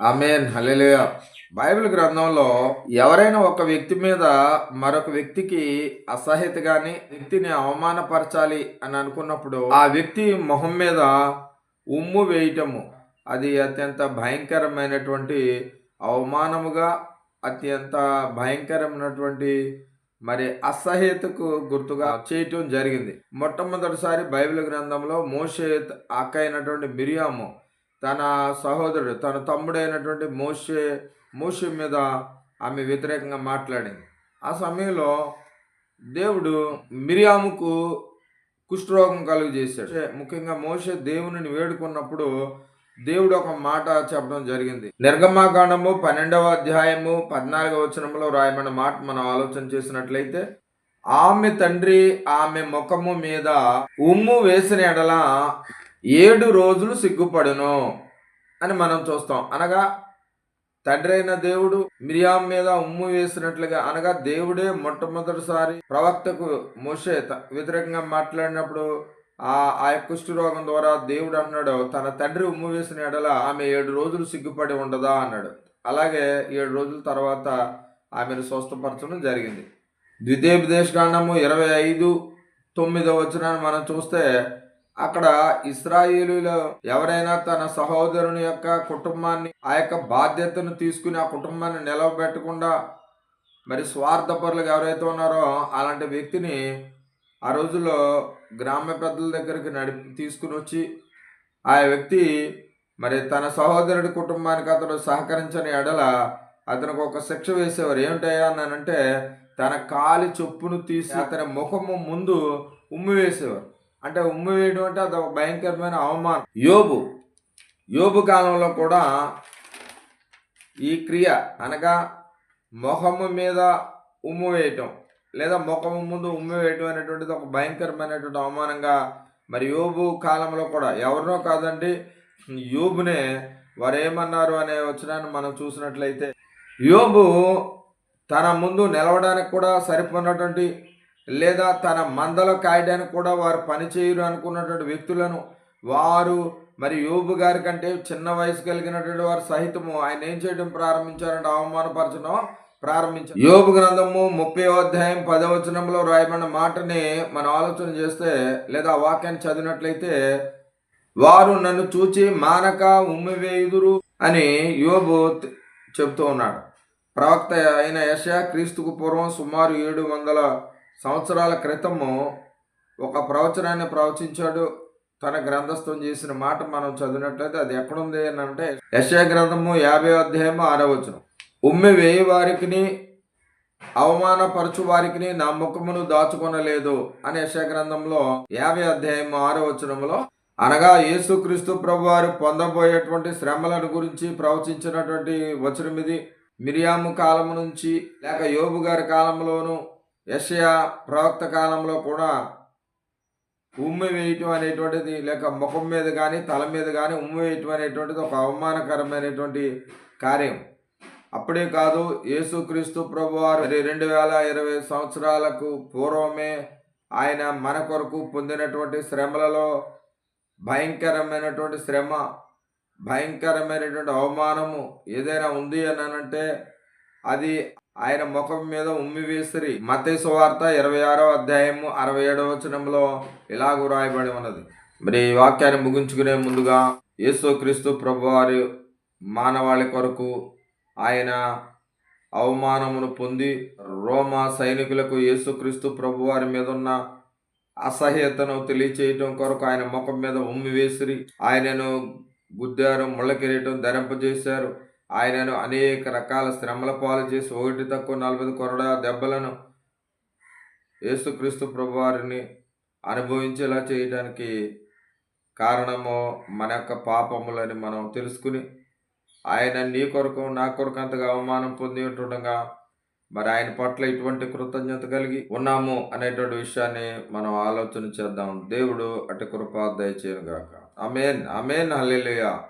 Amen. హల్లెలూయా. Bible గ్రంథంలో ఎవరైనా ఒక వ్యక్తి మీద మరొక వ్యక్తికి అసహ్యత గాని వ్యక్తిని అవమానపరచాలి అని అనుకున్నప్పుడు ఆ వ్యక్తి మొహం మీద ఉమ్ము వేయటము అది అత్యంత భయంకరమైనటువంటి అవమానముగా అత్యంత భయంకరమైనటువంటి మరి అసహ్యతకు గుర్తుగా చేయటం జరిగింది. మొట్టమొదటిసారి బైబిల్ గ్రంథంలో మోషే అక్క అయినటువంటి మిరియాము తన సహోదరుడు తన తమ్ముడైనటువంటి మోషే మోషే మీద ఆమె వ్యతిరేకంగా మాట్లాడింది. ఆ సమయంలో దేవుడు మిరియాముకు కుష్ఠరోగం కలుగు చేశాడు ముఖ్యంగా మోషే దేవుని వేడుకున్నప్పుడు దేవుడు ఒక మాట చెప్పడం జరిగింది. నిర్గమాకాండము పన్నెండవ అధ్యాయము పద్నాలుగవ వచనంలో రాయబడిన మాట మనం ఆలోచన చేసినట్లయితే ఆమె తండ్రి ఆమె ముఖము మీద ఉమ్ము వేసిన ఎడల ఏడు రోజులు సిగ్గుపడును అని మనం చూస్తాం. అనగా తండ్రి అయిన దేవుడు మిరియాం మీద ఉమ్ము వేసినట్లుగా అనగా దేవుడే మొట్టమొదటిసారి ప్రవక్తకు మోషే త- వ్యతిరేకంగా మాట్లాడినప్పుడు ఆ ఆ యొక్క కుష్ఠరోగం ద్వారా దేవుడు అన్నాడు తన తండ్రి ఉమ్ము వేసిన ఎడల ఆమె ఏడు రోజులు సిగ్గుపడి ఉండదా అన్నాడు. అలాగే ఏడు రోజుల తర్వాత ఆమెను స్వస్థపరచడం జరిగింది. ద్వితీయోపదేశ కాండము ఇరవై ఐదు తొమ్మిదో వచ్చిన మనం చూస్తే అక్కడ ఇస్రాయేలులో ఎవరైనా తన సహోదరుని యొక్క కుటుంబాన్ని ఆ యొక్క బాధ్యతను తీసుకుని ఆ కుటుంబాన్ని నిలవబెట్టకుండా మరి స్వార్థపరులకు ఎవరైతే ఉన్నారో అలాంటి వ్యక్తిని ఆ రోజుల్లో గ్రామ పెద్దల దగ్గరికి నడిపి తీసుకుని వచ్చి ఆ వ్యక్తి మరి తన సహోదరుడి కుటుంబానికి అతడు సహకరించని ఎడల అతనికి ఒక శిక్ష వేసేవారు. ఏమిటయ్యా అన్నానంటే తన కాలి చొప్పును తీసి అతని ముఖము ముందు ఉమ్మి వేసేవారు. అంటే ఉమ్మి వేయడం అంటే అది ఒక భయంకరమైన అవమానం. యోబు యోబు కాలంలో కూడా ఈ క్రియ అనగా మొహము మీద ఉమ్ము వేయటం లేదా ముఖము ముందు ఉమ్మి వేయటం అనేటువంటిది ఒక భయంకరమైనటువంటి అవమానంగా మరి యోబు కాలంలో కూడా ఎవరినో కాదండి యోబునే వారు ఏమన్నారు అనే వచ్చినాన్ని మనం చూసినట్లయితే యోబు తన ముందు నిలవడానికి కూడా సరిపోయినటువంటి లేదా తన మందలో కాయడానికి కూడా వారు పనిచేయరు అనుకున్నటువంటి వ్యక్తులను వారు మరి యోబు గారి కంటే చిన్న వయసు కలిగినటువంటి వారు సహితము ఆయన ఏం చేయడం ప్రారంభించారంటే అవమానపరచడం ప్రారంభించారు. యోబు గ్రంథము ముప్పై అధ్యాయం పదవచనంలో రాయబడిన మాటని మనం ఆలోచన చేస్తే లేదా ఆ వాక్యాన్ని చదివినట్లయితే వారు నన్ను చూచి మానక ఉమ్మివేయుదురు అని యోబు చెబుతూ ఉన్నాడు. ప్రవక్త అయిన యశ క్రీస్తుకు పూర్వం సుమారు ఏడు వందల సంవత్సరాల క్రితము ఒక ప్రవచనాన్ని ప్రవచించాడు. తన గ్రంథస్థం చేసిన మాట మనం చదివినట్లయితే అది ఎక్కడుంది అని అంటే యశ గ్రంథము యాభై అధ్యాయము ఆరవచనం ఉమ్మి వేయి వారికిని అవమానపరచు వారికి నా ముఖమును దాచుకొనలేదు అని యశ గ్రంథంలో యాభై అధ్యాయం ఆరవచనంలో అనగా యేసుక్రీస్తు ప్రభు వారు పొందబోయేటువంటి శ్రమలను గురించి ప్రవచించినటువంటి వచనం ఇది మిరియాము కాలం నుంచి లేక యోబు గారి కాలంలోనూ యషయా ప్రవక్త కాలంలో కూడా ఉమ్మి వేయటం అనేటువంటిది లేక ముఖం మీద కానీ తల మీద కానీ ఉమ్మి వేయటం అనేటువంటిది ఒక అవమానకరమైనటువంటి కార్యం. అప్పుడే కాదు యేసుక్రీస్తు ప్రభు వారు రెండు వేల ఇరవై సంవత్సరాలకు పూర్వమే ఆయన మన కొరకు పొందినటువంటి శ్రమలలో భయంకరమైనటువంటి శ్రమ భయంకరమైనటువంటి అవమానము ఏదైనా ఉంది అని అంటే అది ఆయన ముఖం మీద ఉమ్మి వేసిరి. మతేసు ఇరవై ఆరో అధ్యాయము అరవై ఏడవ వచనంలో ఇలాగ రాయబడి ఉన్నది. మరి ఈ వాక్యాన్ని ముగించుకునే ముందుగా యేసుక్రీస్తు ప్రభువారి మానవాళి కొరకు ఆయన అవమానమును పొంది రోమా సైనికులకు యేసుక్రీస్తు ప్రభువారి మీద ఉన్న అసహ్యతను తెలియచేయటం కొరకు ఆయన ముఖం మీద ఉమ్మి వేసిరి. ఆయనను గుద్దారు ముళ్ళ కిరీటం ధరింపజేశారు. ఆయనను అనేక రకాల శ్రమల పాలు చేసి ఒకటి తక్కువ నలభై కొరడా దెబ్బలను యేసుక్రీస్తు ప్రభువారిని అనుభవించేలా చేయడానికి కారణము మన యొక్క పాపములని మనం తెలుసుకుని ఆయన నీ కొరకు నా కొరకు అంతగా అవమానం పొంది ఉంటుండగా మరి ఆయన పట్ల ఇటువంటి కృతజ్ఞత కలిగి ఉన్నాము అనేటువంటి విషయాన్ని మనం ఆలోచన చేద్దాం. దేవుడు అటు కృప దయచేయను గాక అమేన్ అమేన్ హల్లెలుయా.